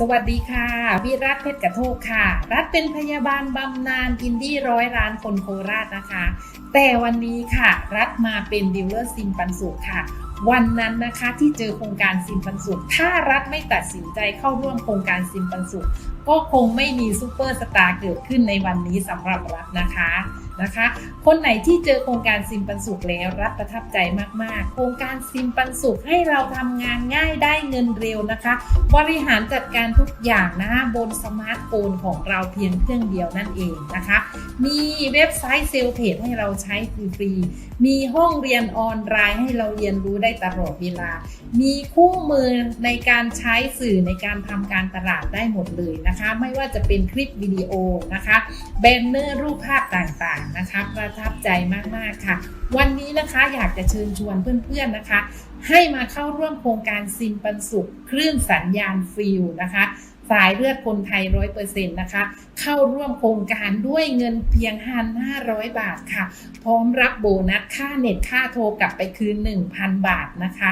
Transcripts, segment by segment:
สวัสดีค่ะ วิรัตเพชรกระโทกค่ะ รัฐเป็นพยาบาลบำนาญอินดี้ร้อยล้านคนโคราชนะคะ แต่วันนี้ค่ะ รัฐมาเป็นดีลเลอร์ซิมปันสุขค่ะ วันนั้นนะคะที่เจอโครงการซิมปันสุข ถ้ารัฐไม่ตัดสินใจเข้าร่วมโครงการซิมปันสุข ก็คงไม่มีซูเปอร์สตาร์เกิดขึ้นในวันนี้สำหรับรัฐนะคะนะคะ คนไหนที่เจอโครงการซิมปันสุขแล้วรัฐประทับใจมาก ๆ โครงการซิมปันสุขให้เราทำงานง่ายได้เงินเร็วนะคะ บริหารจัดการทุกอย่างนะบนสมาร์ทโฟนของเราเพียงเครื่องเดียวนั่นเองนะคะ มีเว็บไซต์เซลเพจให้เราใช้ฟรี มีห้องเรียนออนไลน์ให้เราเรียนรู้ได้ตลอดเวลา มีคู่มือในการใช้สื่อในการทำการตลาดได้หมดเลยนะคะ ไม่ว่าจะเป็นคลิปวิดีโอนะคะแบนเนอร์รูปภาพต่างๆนะคะประทับใจมากๆค่ะ วันนี้นะคะอยากจะเชิญชวนเพื่อนๆนะคะ ให้มาเข้าร่วมโครงการซิมปันสุขคลื่นสัญญาณฟิลนะคะ สายเลือดคนไทยร้อยเปอร์เซ็นต์นะคะ เข้าร่วมโครงการด้วยเงินเพียงพันห้าร้อยบาทค่ะ พร้อมรับโบนัสค่าเน็ตค่าโทรกลับไปคืน 1,000 บาทนะคะ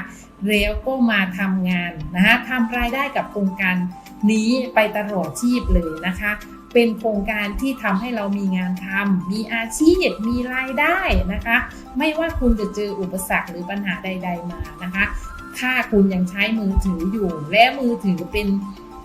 แล้วก็มาทำงานนะคะทำรายได้กับโครงการนี้ไปตลอดชีพเลยนะคะ เป็นโครงการที่ทำให้เรามีงานทำมีอาชีพ มีรายได้นะคะ ไม่ว่าคุณจะเจออุปสรรคหรือปัญหาใด ๆมานะคะ ถ้าคุณยังใช้มือถืออยู่ และมือถือเป็น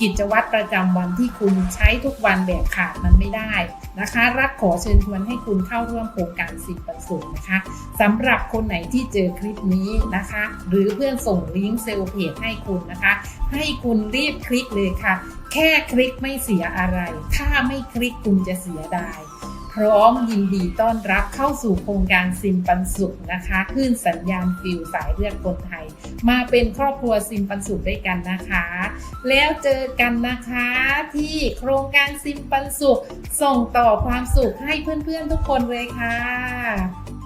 กิจวัตรประจำวันที่คุณใช้ทุกวันแบบขาดมันไม่ได้นะคะ รัฐขอเชิญชวนให้คุณเข้าร่วมโครงการสิบประสูนะคะสำหรับคนไหนที่เจอคลิปนี้นะคะ หรือเพื่อนส่งลิงก์เซลล์เพจให้คุณนะคะ ให้คุณรีบคลิกเลยค่ะ แค่คลิกไม่เสียอะไร ถ้าไม่คลิกคุณจะเสียดาย พร้อมยินดีต้อนรับเข้าสู่โครงการซิมปันสุขนะคะคลื่นสัญญาณฟิวสายเลือดคนไทย มาเป็นครอบครัวซิมปันสุขด้วยกันนะคะ แล้วเจอกันนะคะที่โครงการซิมปันสุขส่งต่อความสุขให้เพื่อนๆทุกคนเลยค่ะ